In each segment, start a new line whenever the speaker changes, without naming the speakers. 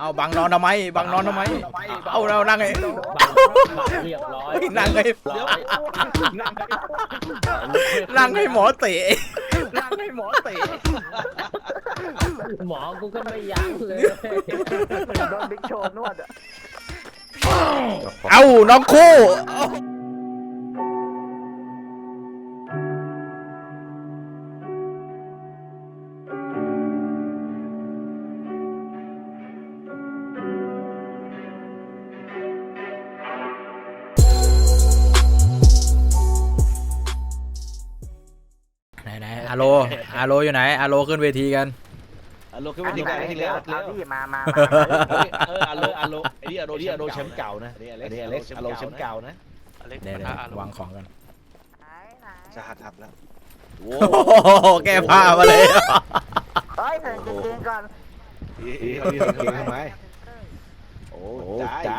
เอาบังนอนทำไมบังนอนทำไมเอาเรานั่งไงเรียบร้อยนั่งไงนั่งให้หมอเตะนั่งให้หมอเตะ
หมอกูก็ไม่ยั้งเลยโดนบิ๊กโชนวด
เอาน้องคู่าโลอาโลอยู่ไหนอาโลขึ้นเวทีกัน
อาโลขึ้นเวทีกันที่แล้วเ
อาที่มามา
เอออาโลอาโลไอ้นี่อาโลนี่อาโลแชมป์เก่านะไอันี้อเล็กอาโลแชมป์เก่านะ
อเล็กซ์เนี่ยวางของกันจะหัดทับแล้วโอ้โหแก้ผ้ามาเลย
เฮ้ยเปลี่ยนงเก่อน
นี่เขาดีเกงทำไมโอ้ใจ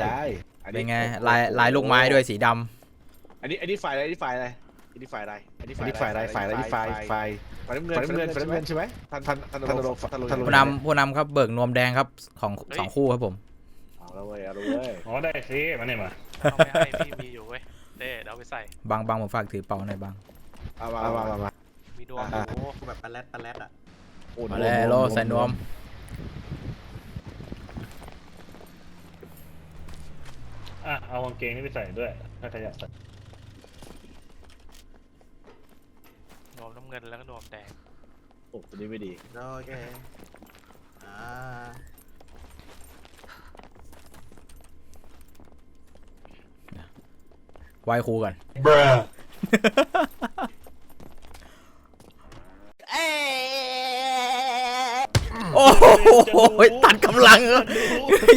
ใจ
เป็นไง ลาย ลายลูกไม้ด้วยสีด
ำ อันนี้ อันนี้ฝ่ายอะไรอันนี้ฝ่ายอะไรอันนี้ายใด
อันนี้้ฝ่ายใดฝ่ายใดฝ่ายฝ่ายฝ่าย
ฝ่ายน้ำเงินฝ่ายน้ำเงินฝ่ายน้ำเงินใช่ไหม ทันทันท
ันทันโลทัน
โรผู้นำผู้นำครับ เบิกนวมแดงครับของสองคู่ครับผม
เอาเว้ยเอาเว้ย
อ๋อได้สิมาเนี่ยมา
เให้พี่มีอยู่เว้ยเต้เดเาไปใส่
บางบางผมฝากถือเป่าหน่อยบาง
เอามาเอามาอมา
มีดวงโอ้แบบปะาแรดปะาแรดอ่ะ
มาแล้วโลใส่นวม
อ่ะ เอากางเกงนี่ไปใส่ด้วยถ้าใครอยากใส่วมน้ำเงินแล้วก็นวมแดง
โอ้ตัวนี้ไม่ดี
โอเค อ่า
ไาวครูกันเบ u โอ้โห ตัดกำลัง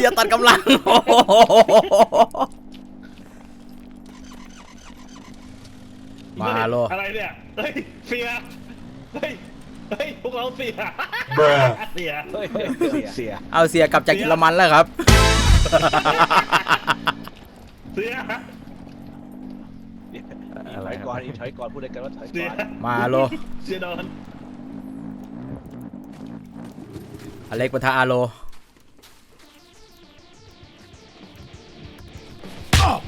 อย่าตัดกำลังมาโล
อะไรเนี่ยเสียเฮ้ยเฮ้ยพวกเราเสีย
เบ u
เสีย
เยเสีย
เอาเสียกลับจากเยอรมันแล้วครับ
เสียถ
อะไรยก่อนีถอยก่อน พูดเลยกันว่าถอยเสีก่ยอน
มาโล เสียโดนอเล็กปะทะอาโล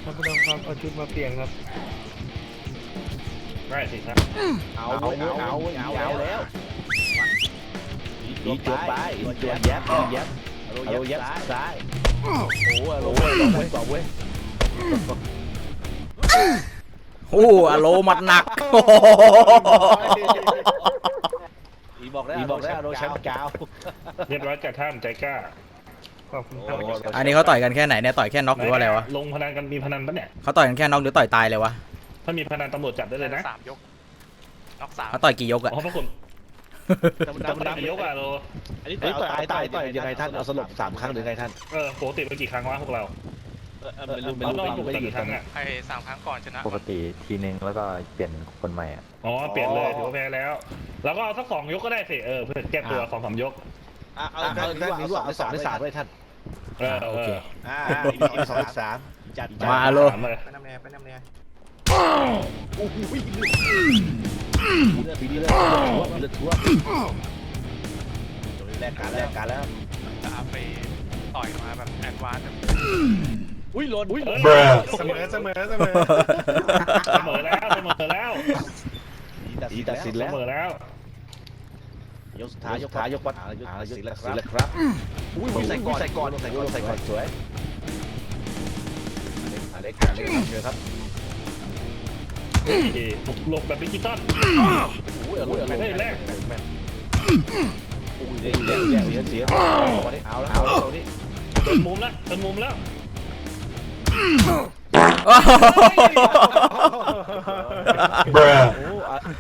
ครับผู่น้ครับเอาชุดมาเปลี่ยนครับ
ไมสิครับ
เอาเอาเอาเอาแล้วอีจัวไปอีจัวยับยับเอายับซ้าย โอ้โหโอ้ยบอกเว้ย
โอ้อะโลมัดหนัก
อีบอกแล้วบอกแล้วโรนแชมปกาว
เรียบร้อยจากท่านใจกล้า
อันนี้เขาต่อยกันแค่ไหนเนี่ยต่อยแค่น็อกหรือว่าอะไรวะ
ลงพนันกันมีพนันปะเนี่ย
เขาต่อยกันแค่น็อกหรือต่อยตายเลยวะ
ถ้ามีพนันตำรวจจับได้เลยนะสามยก
ล็อกสามเข
าต่อยกี่ยกอะ
เ๋อพระคุณตำรวจยกอะโล
อันนี้ยต่อยตายต่อยยังไงท่านเอาสลบสามครั้งหรือไงท่าน
เออปกติเป็นกี่ครั้งวะพวกเราไม่รู้ไม่รู้ปกติกี่ครั้งอะ
ไครสามครั้งก่อนชนะ
ปกติทีนึงแล้วก็เปลี่ยนคนใหม่อะ
อ๋อเปลี่ยนเลยถือว่าแพ้แล้ว แล้วก็สักสองยกก็ได้สิเออเพื่อแก้ตัวสองสามยกเอาได้หรืว่าเอาสองได้สามได้ท่านเออโอเคอ่าสองสามจัดมาโลไปน้ำเนไปน้ำเนอ้เลือด้เดเลืดทกก้าไปต่อยมาแบบแอดวาอุ้ยหล่นอุ้ยหล่นเสมอเสมอเสมอเสมอแล้วเสมอแล้วดีตัดสินแล้วมอแล้วยกสุดท้ายยกท้ายยกวัดายกหายกสิดแล้วครับครับอุ้ยใส่ก่อนใส่ก่อนใส่ก่อนใส่ก่อนสวยอเล็กอเล็กอเล็กเชิครับหลบแบบดิจิตอลโอ้ยเอ้ยไม่ได้แรกแม่โอ้ยเสียเสียเสียเอาแล้วเอาแล้วเอาดิเติมมุมแล้วเติมมุมแล้วบร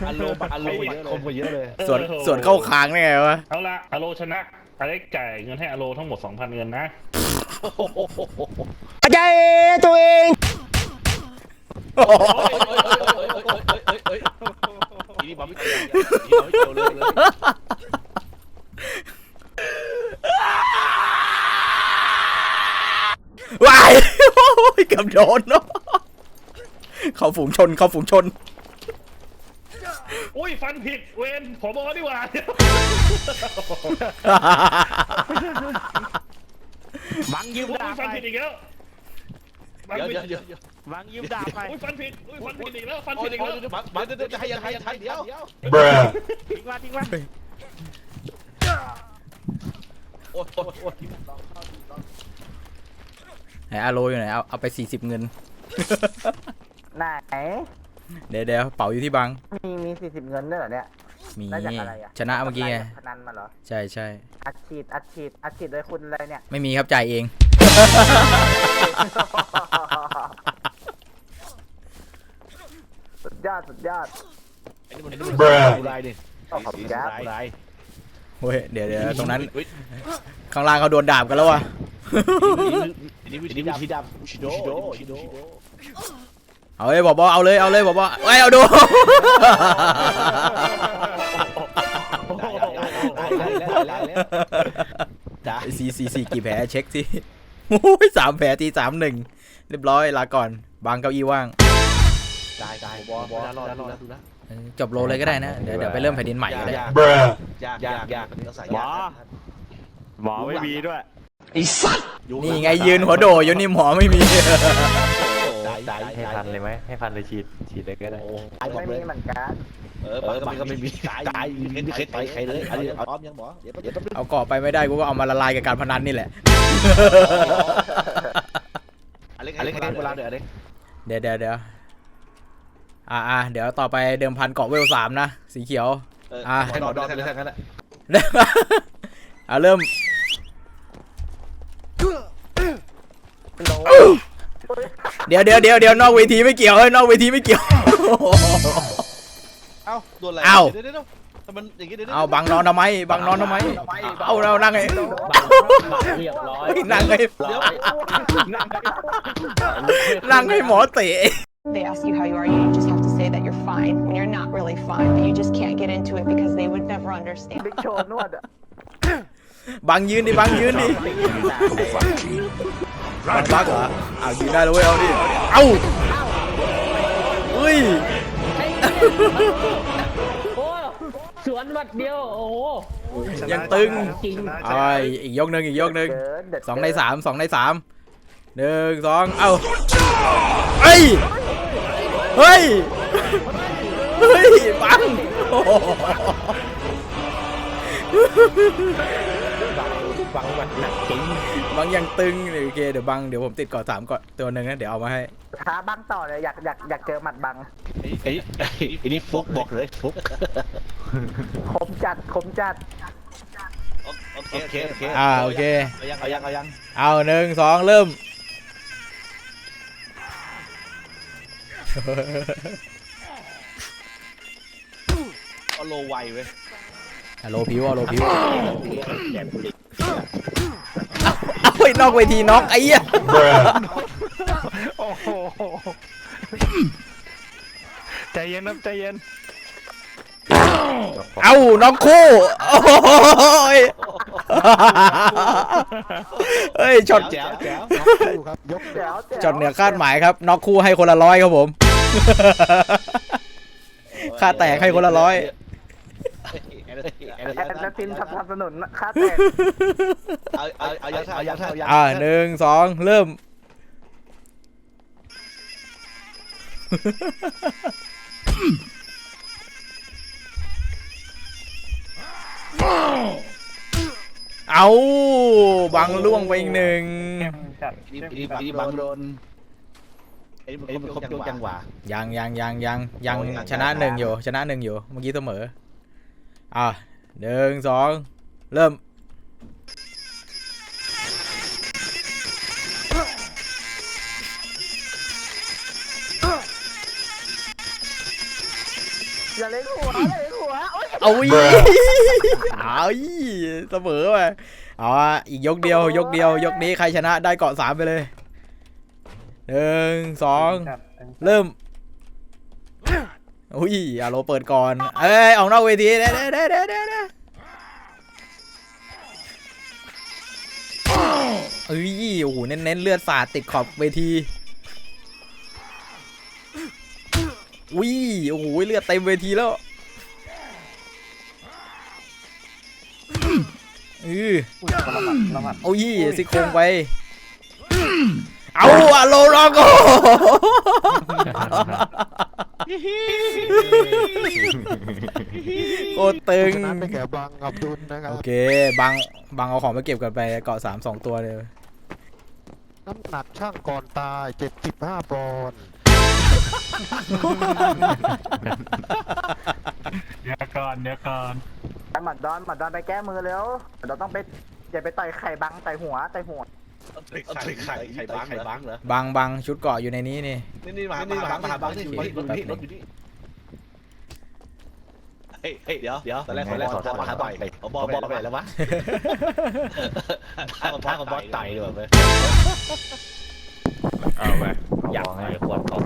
อารมณ์อารมณ์เยอาเลยคนเยอะเลยส่วนส่วนเข้าค้างได้ไงวะ เอาละอารมชนะอเล็กจ่ายเงินให้อารมทั้งหมด2,000เงินนะใจตัวเองทีนี้บอมไม่เกว้อว้ายโอ้ยกับโดนเนาะเขาฝูงชนเขาฝูงชนอุ้ยฟันผิดเวนผมบอกดีกว่าบังยืมฟัดาบนไปผิดอีกแล้วเดี๋ยวเดี๋ยววังยืมดาบไปอุ้ยฟันผิด อุ้ยฟันผิดอีกแล้วฟันผิดอีกแล้วมาเดี๋ยวเดี๋ยวจะให้ยังให้ัเดี๋ยวเบร์ทิ้งไว้ทิ้งไว้โอ้โอโอไหนอาโลอยู่ไหนเอาเอาไปสี่สิบเงิน ไหน เดี๋ยวเดี๋ยวเป๋าอยู่ที่บัง มีมีสี่สิบเงินด้วยเหรอเนี่ยมีชนะเมื่อกี้ไงพนันมาเหรอใช่ใช่อัดฉีดอัดฉีดอัดฉีดโดยคุณอะไรเนี่ย ไม่มีครับจ่ายเองสุดยอดสุดยอด้่เบรดิอุไรเ้ยเดี๋ยวเดี๋ยวตรงนั้น ข้างล่างเขาโดนดาบกันแล้ววะนีดีดเอาเลยบอกบอเอาเลยเอาเลยบอกบอไปเอาดูจ้าสี่สี่สี่กี่แผลเช็คสิโอ้ยสามแผลทีสามหนึ่งเรียบร้อยลาก่อน บางเก้าอี้ว่าง่าย่ายบอบอรอดรอดูนะจบโลเลยก็ได้นะเดี๋ยวเดี๋ยวไปเริ่มแผ่นดินใหม่ก็ได้า r u ายากยากยาก่หมยาอหมอไม่มีด้วยไอ้สัตว์นี่ไงยืนหัวโดอยู่นี่หมอไม่มีจายให้พันเลยไหมให้พันเลยฉีดฉีดเลยก็ได้ไม่มีเหมือนกันเออปากก็ไม่มีตายอย่ไม่เคยตายใครเลยอันนี้เอาอ้อมยังหอเดี๋ยวเดี๋ยวบงเอาเกาะไปไม่ได้กูก็เอามาละลายกับการพนันนี่แหละอะไรอะไรกันเวลาเดี๋ยวเดี๋ยวเดี๋ยวอ่าอ่าเดี๋ยวต่อไปเดิมพันเกาะเวลสามนะสีเขียวอ่าให้หอดอมเลยทั้งนั้นแหละเอาเริ่ม Oh! เดี๋ยวเดี๋ยวเดี๋ยวเดี๋ยวนอกเวทีไม่เกี่ยวเฮ้ยนอกเวทีไม่เกี่ยว เอ้าโดนอะไรเอ้าเวแต่มันอย่างงี้เดเอาบังนอนทำไมบังนอนทำไมเอาเรานั่งไงเรียบร้อยนั่งไงนั่งไง้หมอเตะ They ask you how you are, you just have to say that you're fine when you're not really fine, but you just can't get into it because they would never understand. บังยืนดิบังยืนดิมันบักเหรออ้ายิงได้แล้วเว้ยเอาดิเอาเฮ้ยสวนหมัดเดียว โอ้ยังตึงไอ้อีกยกหนึ่งอีกยกหนึ่งสองในสามสองในสามหนึ่งสองเอ้าเฮ้ย เฮ้ยเฮ้ยปังโอ้บังวัดหนักจริงบางยังตึงเลยโอเคเดี๋ยวบังเดี๋ยวผมติดเกาะสามเกาะตัวหนึ่งนะเดี๋ยวเอามาให้ท้าบังต่อเลยอยากอยากอยากเจอหมัดบังไอ้ไอ้ไอ้นี่ฟุกบอกเลยฟุกขมจัดขมจัดโอเคโอเคโอเคอ่าโอเคเอายังเอายังเอายังเอาหนึ่งสองเริ่มอโลไวเว้ยอโลพิวอโลพิวแกบุรีเอาไปนอกเวทีน็อกไอ้เหี้ยใจเย็นนะใจเย็น เอาน้องคู่ โอ้เฮ้ยช็อตแจ๋ดช็อตเหนือคาดหมายครับน้องคู่ให้คนละร้อยครับผม ค่าแตกให้คนละร้อยแอดตินสนับสนุนค่าแตกเอาเอาเอายังเอายังเอายังอ่าหนึ่งสองเริ่ม เอาบังล่วงไปอีกหนึ่งรีบรีบรีบังโดนไอ้นี่มันครบยกจังหวะยังยังยังยังยังชนะหนึ่งอยู่ชนะหนึ่งอยู่เมื่อกี้เสมออ่าหนึ่งสองเริ่มอย่าเล่นหัวอย่าเล่นหัวโอ้ยเอาอีเสมอไปเอาอีกยกเดียวยกเดียวยกนี้ใครชนะได้เกาะสามไปเลยหนึ่งสองเริ่มอุ้ยอาโล เปิดก่อน เอ้ย ออกนอกเวทีเด้เด้เด้เด้เด้เด้เอ้ย โอ้โห เน้นเลือดสาดติดขอบเวทีอุ้ยโอ้โห เลือดเต็มเวทีแล้วอือออ้ยสิโครงไป เอาอะโลรอกโคตรตึงนไปแก่บังกับดุนนะครับโอเคบางบางเอาของไปเก็บกันไป เกาะสามสองตัวเลยน้ำหนักช่างก่อนตาย 75ปอนด์เดี๋ยวก่อนเดี๋ยวก่อนหมัดดอนหมัดดอนไปแก้มือแล้วเราต้องไปอย่าไปต่อยไข่บังต่หัวต่หัวไข่ไข่ไข่บังบงเหรอบังบังชุดเกาะอยู่ในนี้นี่ นี่นี่มาบังมาาบังนี่อยู่นี่รถอยู่นี่เฮ้ยเดี๋ยว เดี๋ยวตอนแรกตอนแรกขอท้ามาต่อยเบอกบอกไปแล้ววะท้าของท้าของบอสไต่ด้วย่า้ยเอาไปอยากต่อยคนอ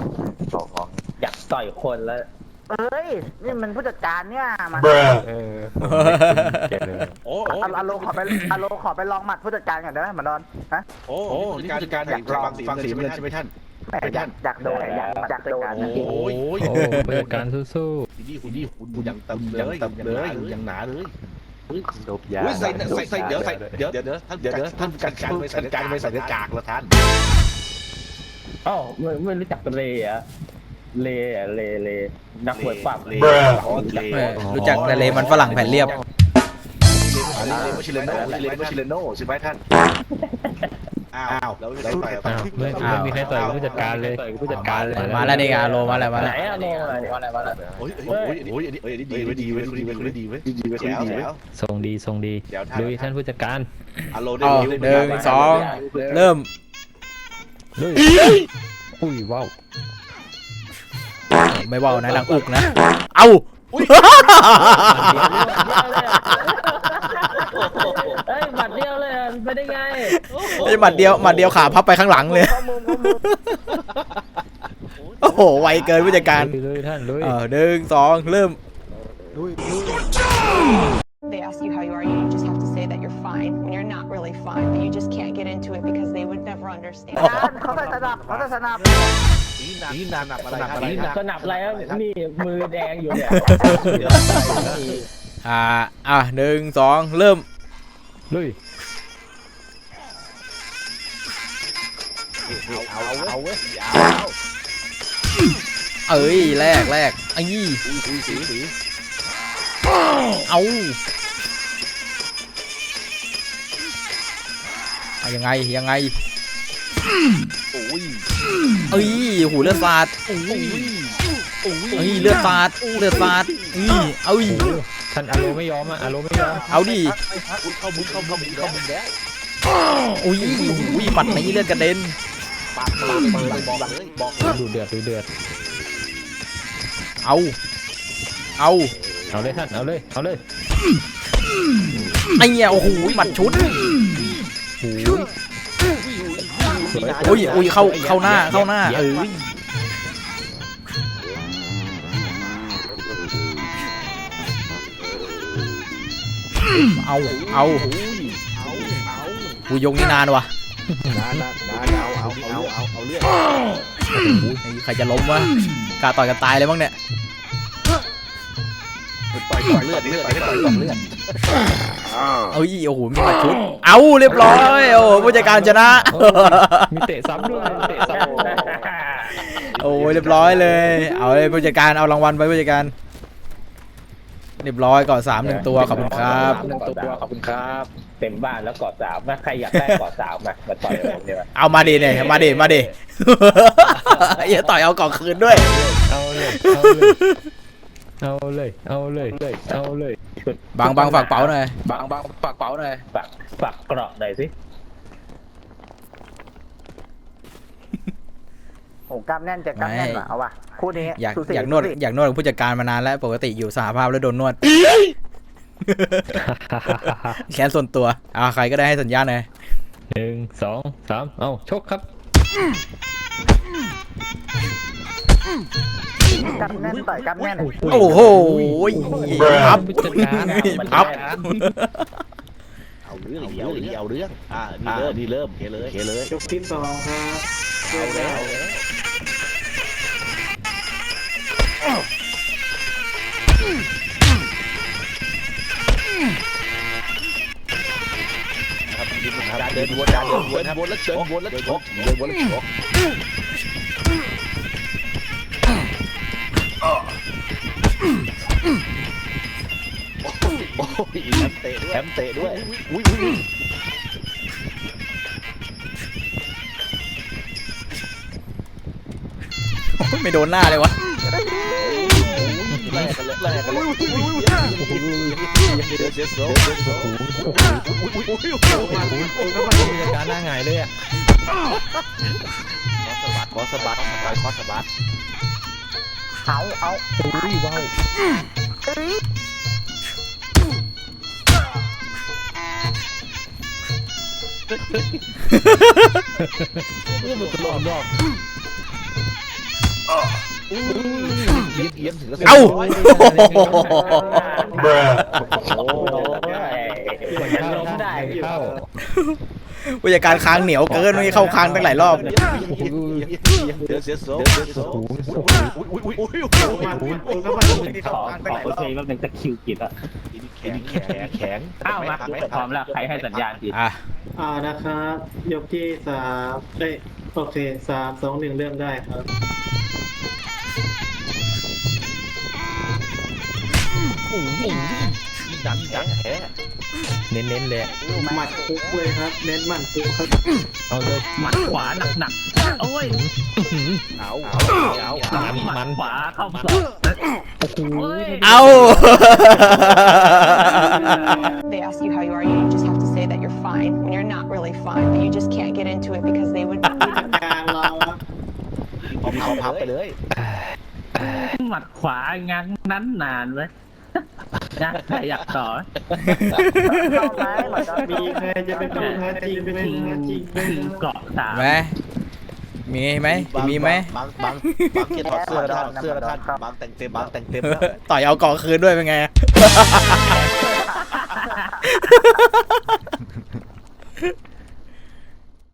ของอยากต่อยคนแล้วเอ้ยนี่มันผู้จัดการเนี่ยมาเออเบเลยอะอโลขอไปอะโลขอไปลองหมัดผู้จัดการก่อนได้ไหมมานอน ฮะ โอ้โหผู้จัดการอยากฟังฟังสีเม่ไใช่ไหมท่านแห่อยากอยากโดนอยากอยากโดนนะโอ้ยโอ้โหบริการสู้ๆดีดีคุณดีคุณยังเติมเลยยังเติมเลยยังหนาเลยดบยาใส่ใส่เดี๋ยวใส่เดี๋ยวเดี๋ยวท่านเดี๋ยวท่านการการไม่ใส่การไม่ใส่หน้ากแล้วท่านอ้าวไม่ไม่รู้จักเลยอะเลอะเลเลนักหวยปราบเลรู้จักแต่เลมันฝรั่งแผ่นเรียบนี่เยชิเลโน่เรียชิเลโน่ใช่ไหมท่านอ้าวแล้วไม่ต่อยไม่มีใครต่อยผู้จัดการเลยผู้จัดการเลยมาแล้วนี่อาโลมาแล้วมาแล้วอโมาแล้ว้โอ้ยโอ้ยโอ้ยอันนี้อันนี้ดีไว้ดีไว้ดีไว้คดีไว้ดีไว้คดีไว้ส่งดีส่งดีดูท่านผู้จัดการอาโลได้หนึ่งสองเริ่มอุ้ยว้าวไม่ว้าวนะนางอุกนะเอาอุ้ยอ้บัตรเดียวเลยอะไปได้ไงไอ้หมัดเดียวหมัดเดียวขาพับไปข้างหลังเลยโอ้โหไวเกินผู้จัดการเเออหนึ่งสองเริ่ม They ask you how you are, you just have to say that you're fine when you're not really fine, but you just can't understand. เขาใส่สนับเขาใส่สนับน่หนัก่หนักอะไรครับนี่หนักสนับอะไรนี่มือแดงอยู่เนี่ยอ่าอ่ะหนึ่งสองเริ่มลุยเอาเอาเ้ยเอ้ยแรกแรกไอ้ยี่เอายังไงยังไงอุเอ้ยโอ้หูเลือดฟาดโอ้ยโอ้ยเอ้ยเลือดฟาดเลือดฟาดนี่เอา้ยท่านอาโลไม่ยอมอ่ะอาโลไม่ยอมเอาดิเข้าุ้เข้าุ้เข้าแล้ว้ย้ปัดไหนเลือดกระเด็นปาดปากบอกเลยบอกดูเดือดดูเดือดเอาเอาเอาเลยท่านเอาเลยเอาเลยไอ้เนี่ยโอ้โหหมัดชุดโอ้โหอุ้ยอุ้ยเข้าเข้าหน้าเข้าหน้า เอ้ยเอาเอากูยงนี่นานวะนานนานเอาเอาเอาเอาเอาเรื่องใครจะล้มวะ กาต่อยกันตายเลยบ้างเนี่ยต่อยต่อยเลือดเลือดต่อยเลือดเอ้ยโอ้โหมีหมัดชุดเอาเรียบร้อยโอ้โหผู้จัดการชนะ มีเตะซ้ำด้วยเตะโอ้ยเรียบร้อยเลยเอาเลยผู้จัดการเอารางวัลไปผู้จัดการ เรียบร้อยกอดสามหนึ่งตัวขอบคุณครับหนึ่งตัวขอบคุณครับ เต็มบ้านแล้วกอดสามนะใครอยากได้กอดสามนมาต่อยผมเนี่ยเอามาดีเนี่ยมาดีมาดีอย่าต่อยเอากอดคืนด้วยเอาเลยเอาเลย เอาเลย เอาเลย บางบางฝากเป๋าหน่อยบางบางฝากเป๋าหน่อยฝากฝากกรบไหน่อยสิ โอ้กล้ามแน่นจะกล้ามแน่นเหรอเอาว่ะคู่นี้อยากอยากนวดอยากนวดผู้จัดการมานานแล้ว ปกติอยู่สหภาพแล้วโดนนวดแค้นส่วนตัวอ่าใครก็ได้ให้สัญญาณหน่อยหนึ่ง สองสามเอาชกครับกดแน่นต่อยกนแน่นโอ้โหรัครับ เอาเรื่องเอาเรื่องเยวเรื่องอ่านี่เริ่มนี่เริ่มเคเลยเคเลยยกทิ้นสองครับเอาแล้วเดินวนเดินวนแล้วเดินวนแล้วชกเดินวนแล้วชกโอ้ยแถมเตะด้วยแถมเตะด้วยอุ้ยอุ้ยอุ้ยไม่โดนหน้าเลยวะแลกกันเลยแลกกันเลยเดี๋ยวเดี๋ยวเดี๋ยวเดี๋ยวเดี๋ยวการหน้าหงายเลยอ่ะขอสะบัดขอสะบัดขอสะบัดขอสะบัดเอาเอาอ้ยว้าวเฮ้ยเฮ้ยเฮ้ยเฮ้ยเฮ้ยยเฮ้ยเฮ้ยเอ้าเบรเฮ้ยเฮ้เฮ้ฮ้ยเฮการค้างเหนียวเกินไม่เข้าค้างตั้งหลายรอบเฮ้โหเดี๋ยวเดี๋ยวเดี๋ยวเดี๋ยวโอ้โอ้ยดอ้ยอ้ยอ้ยอ้ยอ้ยอ้ยอ้ยโอ้วโอ้ยีอ้ยโอ้ยโอเยโอ้วเอ้ยโอ้ยวอ้ดโอ้ย โอ้ย โอ้ย โอ้ยวมาพร้อมแล้วใครให้สัญญาณผิดอ่ะอ่านะครับยกที่สามเอ้ยโอเคสามสอ้ยโอ่งเริยมได้ยโอ้โอดังดังแท้เน้นๆเลยหมัดคุกเลยครับเน้นหมัดคุกครับเอาเลยหมัดขวาหนักๆโอ้ยเอาเอาเอามันมันขวาเข้าศอกโอ้โหเอา They ask you how you are you just have to say that you're fine when you're not really fine but you just can't get into it because they would เอาพับพับไปเลยหมัดขวางั้นนั้นนานเลยนะใครอยากต่อมีใครจะเป็นผู้แท้จริงเป็นจริงเกาะสามไหมมีไหมมีไหมบางบางบางเกียร์ถอดเสื้อท่านเสื้อท่านบางแต่งเต็มบางแต่งเต็มต่อยเอากอคืนด้วยเป็นไงอ